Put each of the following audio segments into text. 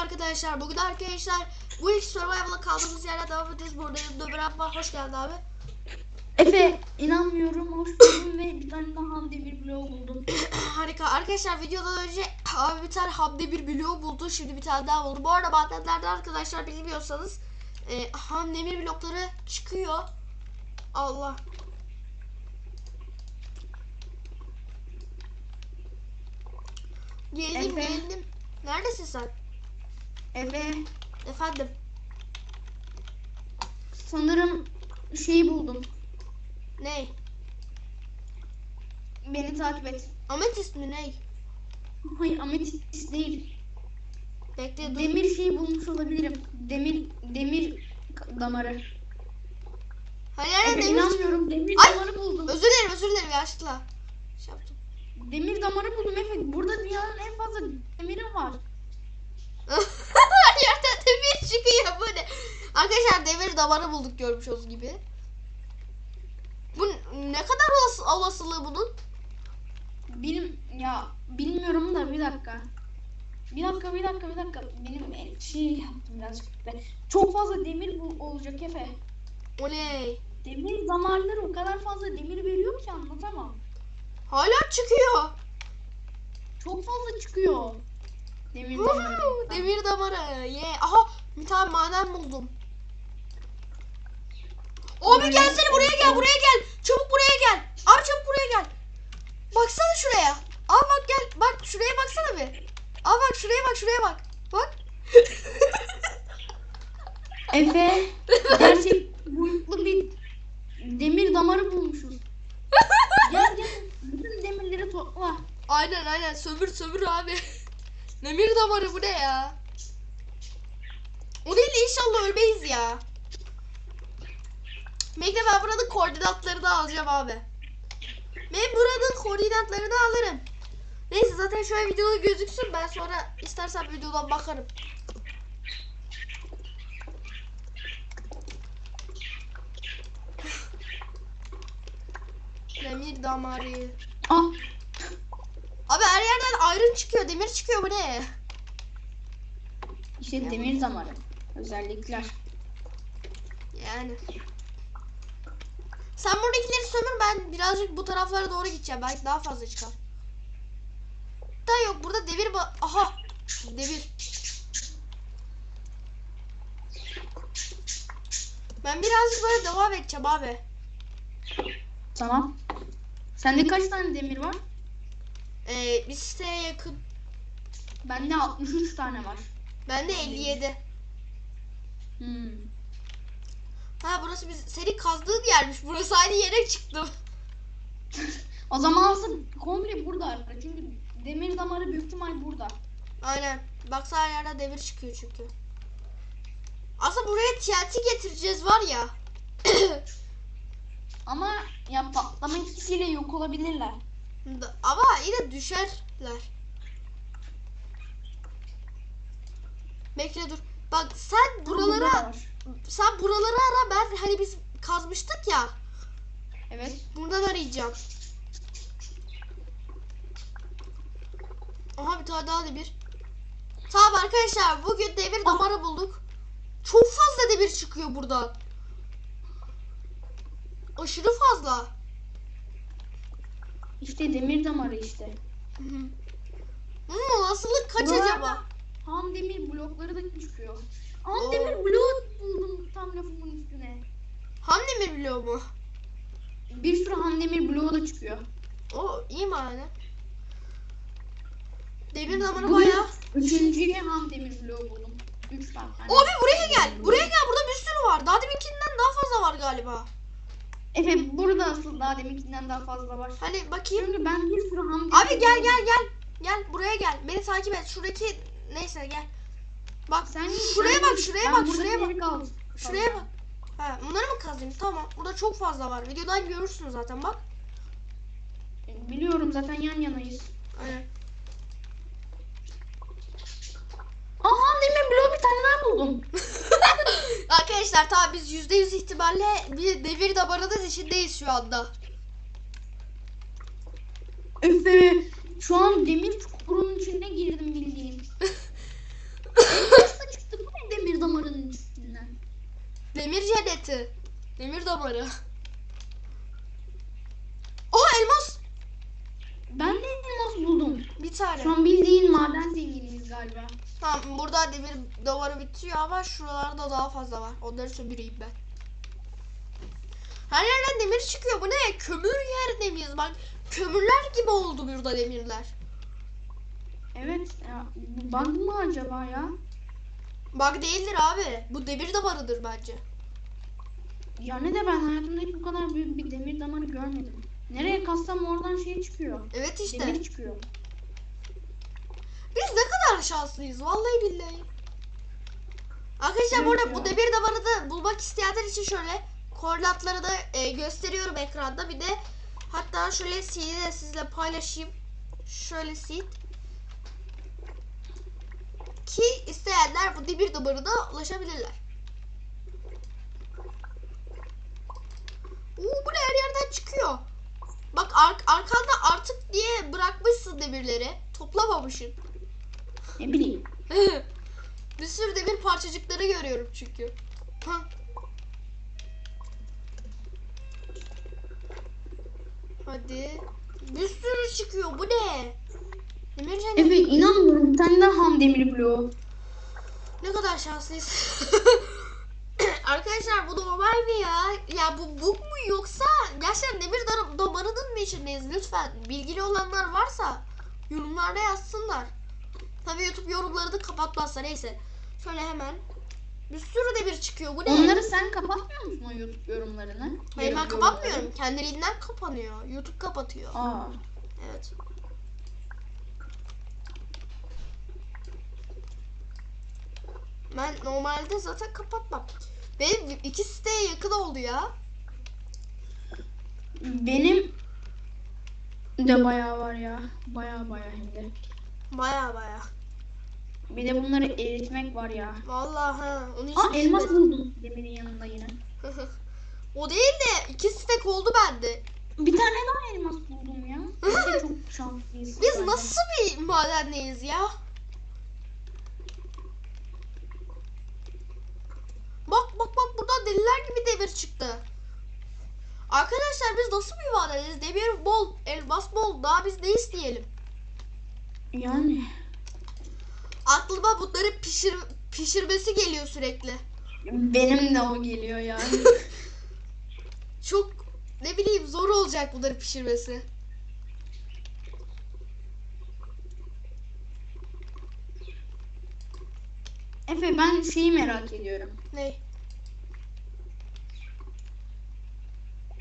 arkadaşlar. Bugün arkadaşlar bu ilk survival'a kaldığımız yerden devam edeceğiz. Burada yanımda var. Hoş geldin abi. Efe inanmıyorum hoş buldum ve bir tane daha hamdi bir blog buldum. Harika. Arkadaşlar videodan önce abi bir tane Hamdi bir blok buldu. Şimdi bir tane daha buldu. Bu arada madenlerde arkadaşlar bilmiyorsanız e, ham demir blokları çıkıyor. Allah. Geldim Efe. geldim. Neredesin sen? Efe Efendim. sanırım şeyi buldum. Ne? Beni takip et. Ametist mi ne? Hayır ametist değil. Bekle dur. Demir şeyi bulmuş olabilirim. Demir demir damarı. Hayır hayır Efe demir. inanmıyorum demir Ay! damarı buldum. Özür dilerim özür dilerim yaşlıkla. Şey yaptım. Demir damarı buldum Efe. Burada dünyanın en fazla demiri var. Her yerden demir çıkıyor bu ne? Arkadaşlar demir damarı bulduk görmüş olduğunuz gibi. Bu ne kadar olası, olasılığı bunun? Bilim ya bilmiyorum da bir dakika. Bir dakika bir dakika bir dakika. Benim şey yaptım birazcık da. Çok fazla demir bu olacak Efe. Oley. Demir damarları o kadar fazla demir veriyor ki anlatamam. Hala çıkıyor. Çok fazla çıkıyor. Demir damarı. demir damarı. Ye. Aha bir tane maden buldum. Abi gelsene buraya gel buraya gel. Çabuk buraya gel. Abi çabuk buraya gel. Baksana şuraya. Abi bak gel. Bak şuraya baksana bir. Abi bak şuraya bak şuraya bak. Bak. Efe gerçek boyutlu bir demir damarı bulmuşuz. Gel gel bütün demirleri topla. Aynen aynen sömür sömür abi. Demir damarı bu ne ya? O değil de inşallah ölmeyiz ya. Bekle ben buranın koordinatlarını alacağım abi. Ben buranın koordinatlarını alırım. Neyse zaten şöyle videoda gözüksün ben sonra istersen videodan bakarım. Demir damarı. Ah Abi her yerden ayrım çıkıyor, demir çıkıyor bu ne? işte demir damarı. Özellikler. Yani. Sen buradakileri sömür ben birazcık bu taraflara doğru gideceğim. Belki daha fazla çıkar. Da yok burada devir ba- Aha! Devir. Ben birazcık böyle devam edeceğim abi. Tamam. Sende kaç tane demir var? Ee, bir siteye yakın. Bende 63 tane var. Bende 57. Hmm. Ha burası biz senin kazdığın yermiş. Burası aynı yere çıktım. O zaman aslında komple burada. Çünkü demir damarı büyük ihtimal burada. Aynen. Baksana her yerden demir çıkıyor çünkü. Aslında buraya TNT getireceğiz var ya. Ama ya patlama etkisiyle yok olabilirler. Ama yine düşerler. Bekle dur. Bak sen buralara sen buraları ara ben hani biz kazmıştık ya. Evet. Buradan arayacağım. Aha bir tane daha demir. Tamam arkadaşlar bugün demir damarı bulduk. Çok fazla demir çıkıyor buradan. Aşırı fazla. İşte demir damarı işte. Hı hı. Bunun olasılık kaç Bu arada acaba? Ham demir blokları da çıkıyor. Ham Oo. demir blok buldum tam lafımın üstüne. Ham demir biliyor mu? Bir sürü ham demir bloğu da çıkıyor. O iyi mi yani? Demir damarı Bugün bayağı. Üçüncü ham demir bloğu buldum. Üç tane. Abi buraya gel. Buraya gel. Burada bir sürü var. Daha deminkinden daha fazla var galiba. Efe burada asıl daha deminkinden daha fazla var. Hani bakayım. Çünkü ben bir sürü ham demir Abi gel gel gel. Gel buraya gel. Beni takip et. Şuradaki neyse gel. Bak Sen şuraya bak şuraya bak şuraya bak. Şuraya bak. Ha, bunları mı kazayım? Tamam. Burada çok fazla var. Videodan görürsün zaten bak. Biliyorum zaten yan yanayız. Aynen. Aa ham demir bloğu bir tane daha buldum. Arkadaşlar tabi biz %100 ihtimalle bir devir damarının içindeyiz şu anda. Efe şu an demir çukurunun içine girdim bildiğin. Nasıl çıktı demir damarının üstünden? Demir cenneti. Demir damarı. Oha elmas. Ben de elmas buldum. Bir tane. Şu an bildiğin maden galiba. Tamam burada demir damarı bitiyor ama şuralarda daha fazla var. Onları sömüreyim ben. Her yerden demir çıkıyor. Bu ne? Kömür yerinde miyiz? Bak kömürler gibi oldu burada demirler. Evet. Ya, bu bug mı acaba ya? Bak değildir abi. Bu demir damarıdır bence. Yani de ben hayatımda hiç bu kadar büyük bir demir damarı görmedim. Nereye kassam oradan şey çıkıyor. Evet işte. Demir çıkıyor. Biz ne kadar şanslıyız vallahi billahi. Arkadaşlar burada bu demir damarı da bulmak isteyenler için şöyle koordinatları da e, gösteriyorum ekranda. Bir de hatta şöyle seed'i de sizle paylaşayım. Şöyle seed. Ki isteyenler bu demir damarına ulaşabilirler. Oo, bu ne her yerden çıkıyor. Bak ar- arkanda artık diye bırakmışsın demirleri. Toplamamışsın. Ne bileyim. bir sürü demir parçacıkları görüyorum çünkü. Hah. Hadi. Bir sürü çıkıyor. Bu ne? Demir cennet. Evet inanmıyorum. Bir tane daha ham demir bloğu. Ne kadar şanslıyız. Arkadaşlar bu normal mi ya? Ya bu bug mu yoksa gerçekten demir damarının mı içindeyiz? Lütfen bilgili olanlar varsa yorumlarda yazsınlar. Tabii YouTube yorumları da kapatmazsa neyse. Şöyle hemen bir sürü demir çıkıyor. Bu ne? Onları sen kapatmıyor musun o YouTube yorumlarını? Hayır ben Yorum- kapatmıyorum. Kendiliğinden kapanıyor. YouTube kapatıyor. Aa. Evet. Ben normalde zaten kapatmam. Benim iki siteye yakın oldu ya. Benim de bayağı var ya. Bayağı bayağı hem de. Baya baya. Bir de bunları eritmek var ya. Vallahi ha. İçin Aa elmas buldum demirin yanında yine. o değil de iki stek oldu bende. Bir tane daha elmas buldum ya. Biz de çok şanslıyız. Biz zaten. nasıl bir madendeyiz ya? Bak bak bak buradan deliler gibi demir çıktı. Arkadaşlar biz nasıl bir madendeyiz? Demir bol, elmas bol. Daha biz ne isteyelim? Yani Aklıma bunları pişir pişirmesi geliyor sürekli. benim de o geliyor yani. Çok ne bileyim zor olacak bunları pişirmesi. Efe ben şeyi merak ediyorum. Ne?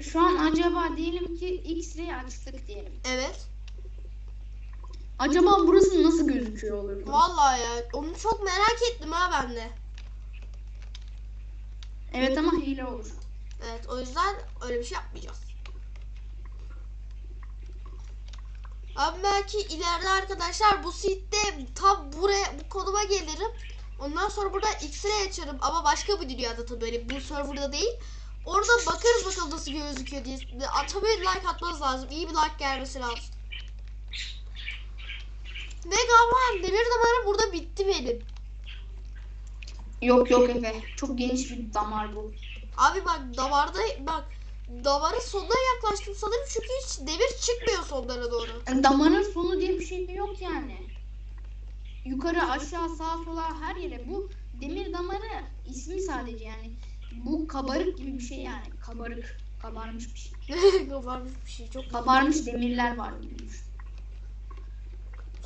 Şu an acaba diyelim ki X-ray açtık diyelim. Evet. Acaba burası nasıl gözüküyor olur? Vallahi ya onu çok merak ettim ha ben de. Evet ama hile olur. Evet o yüzden öyle bir şey yapmayacağız. Abi belki ileride arkadaşlar bu seedde tam buraya bu konuma gelirim. Ondan sonra burada X-ray açarım ama başka bir dünyada tabii böyle bu serverda değil. Orada bakarız bakalım nasıl gözüküyor diye. Tabii like atmanız lazım. İyi bir like gelmesi lazım. Ve galiba demir damarı burada bitti benim. Yok yok Efe. Çok geniş bir damar bu. Abi bak damarda bak damarın sonuna yaklaştım sanırım çünkü hiç demir çıkmıyor sonlara doğru. Yani damarın sonu diye bir şey de yok yani. Yukarı aşağı sağa sola her yere bu demir damarı ismi sadece yani. Bu kabarık gibi bir şey yani. Kabarık. Kabarmış bir şey. Kabarmış bir şey çok Kabarmış demirler var.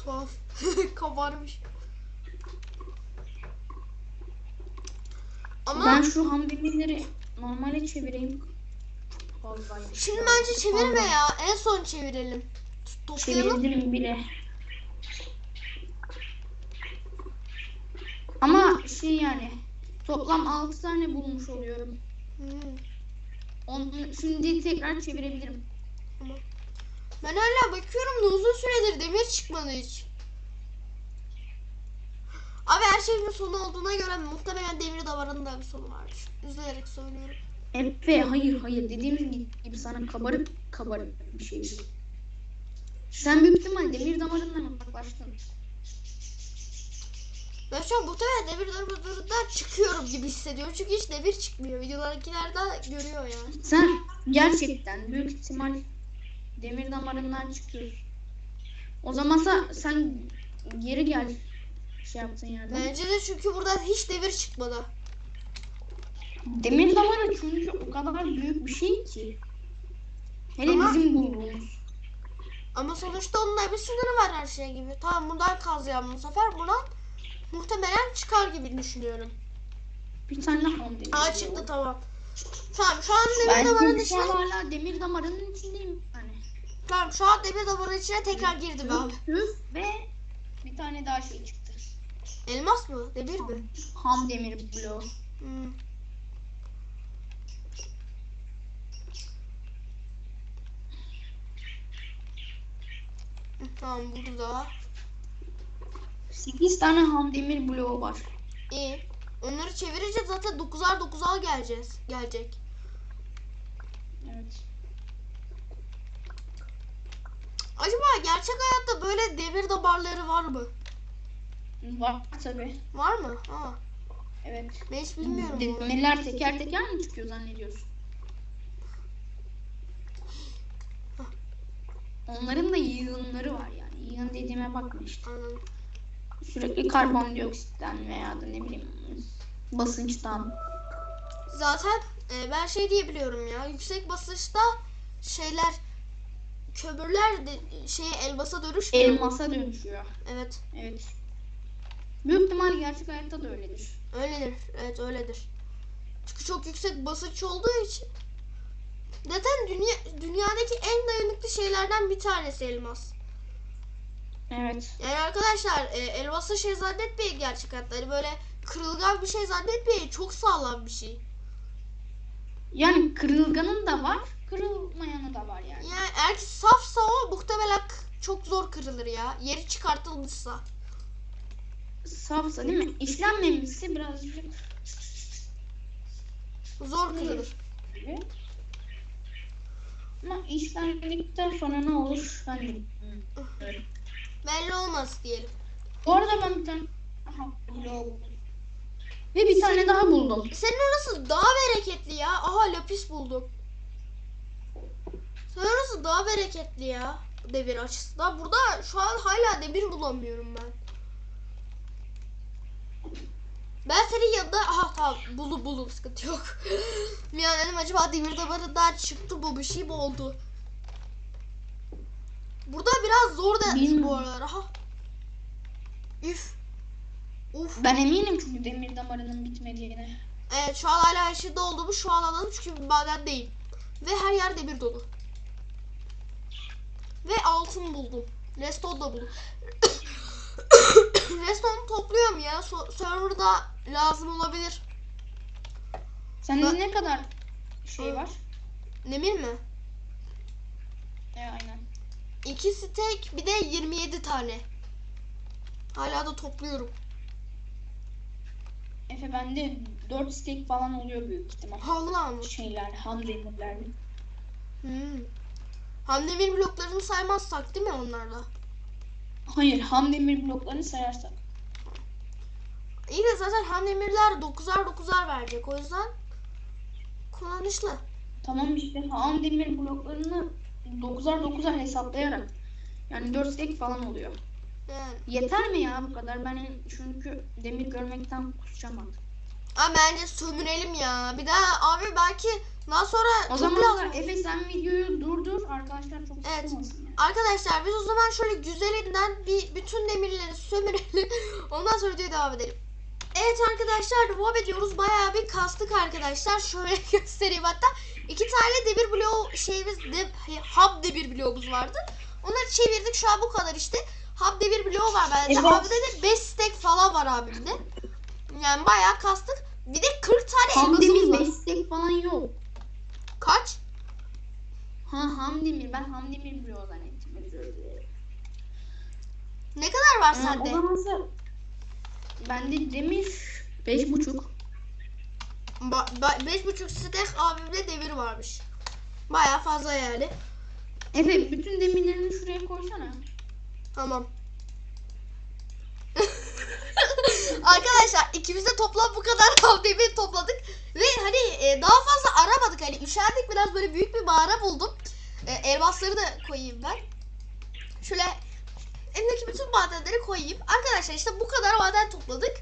Tuhaf. Kabarmış. Ama Ben şu ham demirleri normale çevireyim. Vallahi. şimdi bence çevirme ya. En son çevirelim. Toplayalım. Çevirebilirim bile. Ama şey yani toplam 6 tane bulmuş oluyorum. Hmm. Onu şimdi tekrar çevirebilirim. Ben hala bakıyorum da uzun süredir demir çıkmadı hiç. Abi her şeyin sonu olduğuna göre muhtemelen demir damarının da bir sonu vardır. Üzülerek söylüyorum. Efe hayır hayır dediğimiz gibi sana kabarık kabarık bir şey. Sen büyük ihtimal demir damarından uzaklaştın. Ben şu an muhtemelen demir damarından çıkıyorum gibi hissediyorum. Çünkü hiç demir çıkmıyor. Videolardakiler de görüyor yani. Sen gerçekten büyük ihtimal demir damarından çıkıyorsun. O zaman sen, sen geri gel şey yaptın yerden. Bence de çünkü buradan hiç demir çıkmadı. Demir damarı çünkü o kadar büyük bir şey ki. Hele Ama- bizim bulduğumuz. Ama sonuçta onun da bir sınırı var her şey gibi. Tamam buradan kazıyalım bu sefer. Buradan muhtemelen çıkar gibi düşünüyorum. Bir tane ham demir. Aa çıktı tamam. Tamam şu an demir Ben damarın çünkü şu an içine... hala demir damarının içindeyim. Tamam şu an demir damarın içine tekrar girdim abi. Ve bir tane daha şey çıktı. Elmas mı? Demir mi? Ham demir bloğu. Hmm. Tamam burada. 8 tane ham demir bloğu var. İyi. Onları çevirince zaten 9'ar 9'ar geleceğiz. Gelecek. Evet. Acaba gerçek hayatta böyle demir damarları var mı? Var tabi. Var mı? Ha. Evet. Ben hiç bilmiyorum. Demirler teker teker mi çıkıyor zannediyorsun? Onların da yığınları var yani. Yığın dediğime bakma işte. Anladım. Sürekli karbondioksitten veya da ne bileyim basınçtan. Zaten e, ben şey diye biliyorum ya. Yüksek basınçta şeyler kömürler de, şeye elmasa dönüşmüyor. Elmasa dönüşüyor. Evet. Evet. Büyük ihtimal gerçek hayatta da öyledir. Öyledir. Evet öyledir. Çünkü çok yüksek basınç olduğu için. Zaten dünya, dünyadaki en dayanıklı şeylerden bir tanesi elmas. Evet. Yani arkadaşlar e, elması şey zannetmeyin gerçek hayatta. Hani böyle kırılgan bir şey zannetmeyin. Çok sağlam bir şey. Yani kırılganın da var, kırılmayanı da var yani. Yani eğer ki safsa o muhtemelen çok zor kırılır ya. Yeri çıkartılmışsa. Safsa değil mi? İşlenmemişse birazcık Zor kırılır. Ama işlendikten sonra ne olur? Ben de. Belli olmaz diyelim. Bu arada ben bir tane Aha. Ve bir tane daha buldum. Senin orası daha bereketli ya. Aha lapis buldum. Senin orası daha bereketli ya. Demir açısından. Burada şu an hala demir bulamıyorum ben. Ben senin yanında aha tamam buldum buldum sıkıntı yok. An dedim acaba demir damarından çıktı mı bir şey mi oldu? Burada biraz zor da bu aralar. Aha. Üf. Uf. Ben eminim çünkü demir damarının bitmediğine. Evet şu an hala aşırıda olduğumu şu an anladım çünkü maden değil. Ve her yer demir dolu. Altın buldum. Redstone da buldum. Redstone topluyorum ya. So- serverda lazım olabilir. Sende Ben- ne kadar şey var? Demir mi? E, aynen. 2 stack bir de 27 tane. Hala da topluyorum. Efe bende 4 steak falan oluyor büyük ihtimal. Allah mı? Şeyler, ham demirler. Hmm. Ham demir bloklarını saymazsak değil mi onlarla? Hayır, ham demir bloklarını sayarsak. İyi de zaten ham demirler 9'ar 9'ar verecek. O yüzden kullanışlı. Tamam işte ham demir bloklarını 9'ar 9'ar hesaplayarak. Yani 4 steak falan oluyor. Yani. Yeter mi ya bu kadar? Ben çünkü demir görmekten kusacağım artık. Ama bence sömürelim ya. Bir daha abi belki daha sonra O zaman. Efe sen videoyu durdur. Arkadaşlar çok Evet. sıkılmasın yani. Arkadaşlar biz o zaman şöyle güzelinden bir bütün demirleri sömürelim. Ondan sonra videoya devam edelim. Evet arkadaşlar devam ediyoruz. Bayağı bir kastık arkadaşlar. Şöyle göstereyim hatta. iki tane demir bloğu şeyimiz de ham demir bloğumuz vardı. Onları çevirdik şu an bu kadar işte. Ham demir bloğu var bende. Evet. Abimde de 5 stack falan var abimde. Yani bayağı kastık. Bir de 40 tane elmasımız demir var. 5 steak falan yok. Kaç? Ha ham demir. Ben ham demir bloğu zannettim. Özür dilerim. Ne kadar var Ee, sende? o zaman sen... Bende demir 5.5. Ba- ba- beş buçuk stack abimde demir varmış. Baya fazla yani. Efe bütün demirlerini şuraya koysana. Tamam. Arkadaşlar ikimiz de toplam bu kadar hav demir topladık. Ve hani e, daha fazla aramadık. Hani üşendik biraz böyle büyük bir mağara buldum. E, elmasları da koyayım ben. Şöyle elimdeki bütün madenleri koyayım. Arkadaşlar işte bu kadar maden topladık.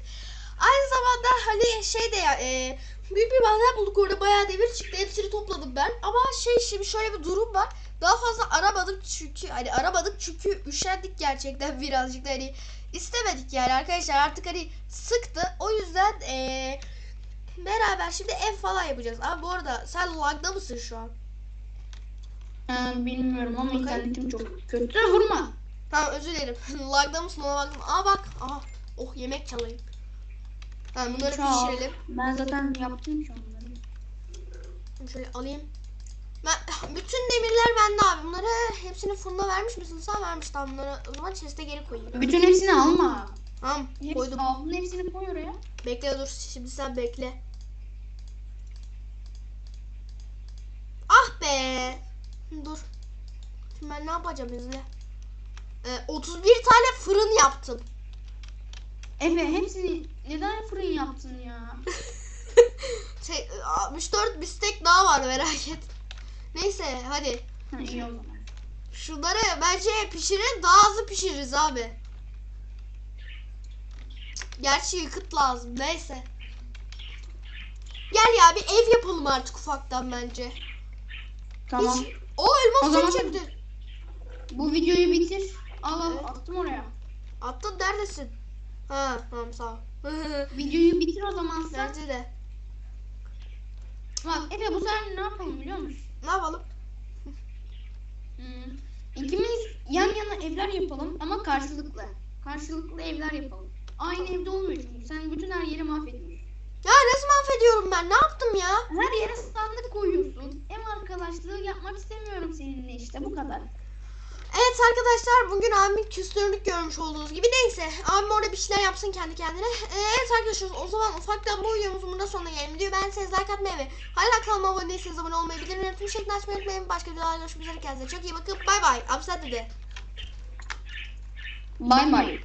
Aynı zamanda hani şey de ya e, büyük bir maden bulduk orada bayağı demir çıktı. Hepsini topladım ben. Ama şey şimdi şöyle bir durum var. Daha fazla aramadım çünkü hani aramadık çünkü üşendik gerçekten birazcık da hani istemedik yani arkadaşlar artık hani sıktı. O yüzden eee, beraber şimdi ev falan yapacağız. Abi bu arada sen lagda mısın şu an? Ee, bilmiyorum ama internetim çok kötü. Vurma. Tamam özür dilerim. lagda mısın ona baktım. Aa bak. Aha. Oh yemek çalayım. Tamam bunları Çal. pişirelim. Ben zaten yaptım şu onları. Şöyle alayım. Ben, bütün demirler bende abi. Bunları hepsini fırına vermiş misin? Sen vermiş tamam bunları. O zaman chest'e geri koyayım. Bütün hepsini alma. Tamam Hepsi, koydum. aldın hepsini koy oraya. Bekle dur şimdi sen bekle. Ah be. Dur. Şimdi ben ne yapacağım izle. Ee, 31 tane fırın yaptım. Efe hepsini neden fırın yaptın ya? Şey, 64 bistek daha var merak et. Neyse hadi. Ha, iyi o zaman. Şunları bence pişirin daha hızlı pişiririz abi. Gerçi yakıt lazım neyse. Gel ya bir ev yapalım artık ufaktan bence. Tamam. Hiç... O elmas zaman- çekti. Bu videoyu bitir. Al al Evet. attım oraya. Attın neredesin? Ha tamam sağ ol. Videoyu bitir o zaman sen. Bence de. Bak Efe bu sefer ne yapalım biliyor musun? Ne yapalım? Hmm. İkimiz yan yana evler yapalım ama karşılıklı. Karşılıklı evler yapalım. Aynı evde olmuyor çünkü. Sen bütün her yeri mahvediyorsun. Ya nasıl mahvediyorum ben? Ne yaptım ya? Her yere sandık koyuyorsun. Ev arkadaşlığı yapmak istemiyorum seninle işte bu kadar. Evet arkadaşlar bugün abimin küstürlük görmüş olduğunuz gibi neyse abim orada bir şeyler yapsın kendi kendine. Ee, evet arkadaşlar o zaman ufaktan bu videomuzun burada sonuna gelelim. Diyor ben size like atmayı ve hala kanalıma abone değilseniz abone olmayı bildirimleri tüm şeklini açmayı unutmayın. Başka videolarda görüşmek üzere kendinize çok iyi bakın. Bay bay. Abi sen de de. Bay bay.